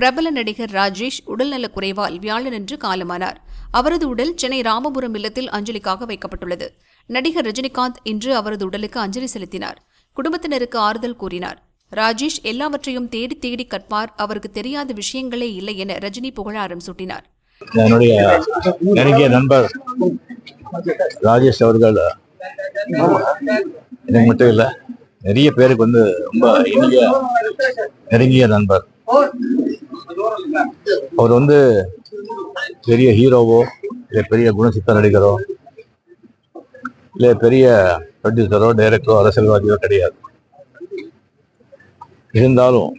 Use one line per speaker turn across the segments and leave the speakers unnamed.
பிரபல நடிகர் ராஜேஷ் உடல்நலக் குறைவால் வியாழனன்று காலமானார். அவரது உடல் சென்னை ராமபுரம் இல்லத்தில் அஞ்சலிக்காக வைக்கப்பட்டுள்ளது. நடிகர் ரஜினிகாந்த் இன்று அவரது உடலுக்கு அஞ்சலி செலுத்தினார். குடும்பத்தினருக்கு ஆறுதல் கூறினார். ராஜேஷ் எல்லாவற்றையும் தேடி தேடி கற்பார் அவருக்கு தெரியாத விஷயங்களே இல்லை என ரஜினி புகழாரம் சூட்டினார்.
என்னுடைய நெருங்கிய நண்பர் ராஜேஷ் அவர்கள் எனக்கு மட்டும் இல்லை நிறைய பேருக்கு வந்து ரொம்ப இனிய நெருங்கிய நண்பர். அவர் வந்து பெரிய ஹீரோவோ இல்லை பெரிய குணசித்த நடிகரோ இல்லை பெரிய ப்ரொடியூசரோ டைரக்டரோ அரசியல்வாதியோ கிடையாது. இருந்தாலும்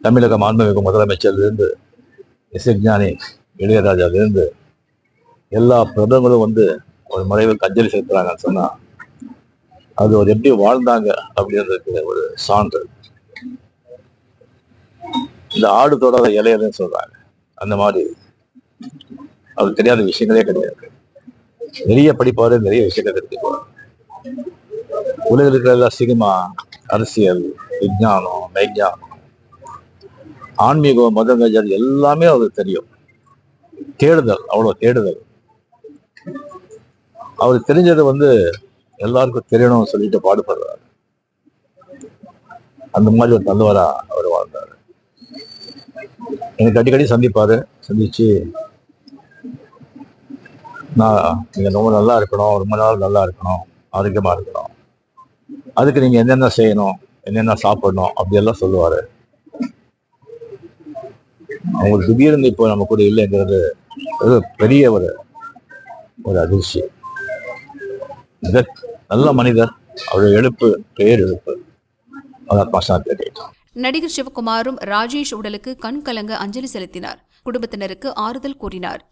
தமிழக மாண்புமிகு முதலமைச்சர்லேருந்து இசைஞானி இளையராஜாவிலிருந்து எல்லா பிரபலங்களும் வந்து ஒரு மறைவுக்கு அஞ்சலி செலுத்துறாங்கன்னு சொன்னா அது ஒரு எப்படி வாழ்ந்தாங்க அப்படின்றதுக்கு ஒரு சான்று. இந்த ஆடு தொடாத இலையதுன்னு சொல்றாங்க. அந்த மாதிரி. அவருக்கு தெரியாத விஷயங்களே கிடையாது. நிறைய படிப்பாரு நிறைய விஷயங்கள் தெரிஞ்சுக்குவார் உலகில் இருக்கிற எல்லா சினிமா அரசியல் விஞ்ஞானம் மெய்ஞானம் ஆன்மீகம் மதங்கள் கஜாதி எல்லாமே அவருக்கு தெரியும். தேடுதல் அவ்வளவு தேடுதல். அவருக்கு தெரிஞ்சது வந்து எல்லாருக்கும் தெரியணும்னு சொல்லிட்டு பாடுபடுறாரு. அந்த மாதிரி ஒரு நல்லவரா அவர் எனக்கு அடிக்கடி சந்திப்பாரு. சந்திச்சு நான் நீங்க ரொம்ப நல்லா இருக்கணும். ரொம்ப நாள் நல்லா இருக்கணும். ஆரோக்கியமா இருக்கணும். அதுக்கு நீங்க என்னென்ன செய்யணும்? என்னென்ன சாப்பிடணும்? அப்படியெல்லாம் சொல்லுவாரு. அவங்க திடீர்னு இப்போ நம்ம கூட இல்லைங்கிறது ஒரு பெரிய ஒரு ஒரு அதிர்ச்சி. நல்ல மனிதர். அவருடைய எழுப்பு பெயர் எழுப்பு. அதான் பசங்க கேட்டோம்
நடிகர் சிவகுமாரும் ராஜேஷ் உடலுக்கு கண் கலங்க அஞ்சலி செலுத்தினார். குடும்பத்தினருக்கு ஆறுதல் கூறினார்.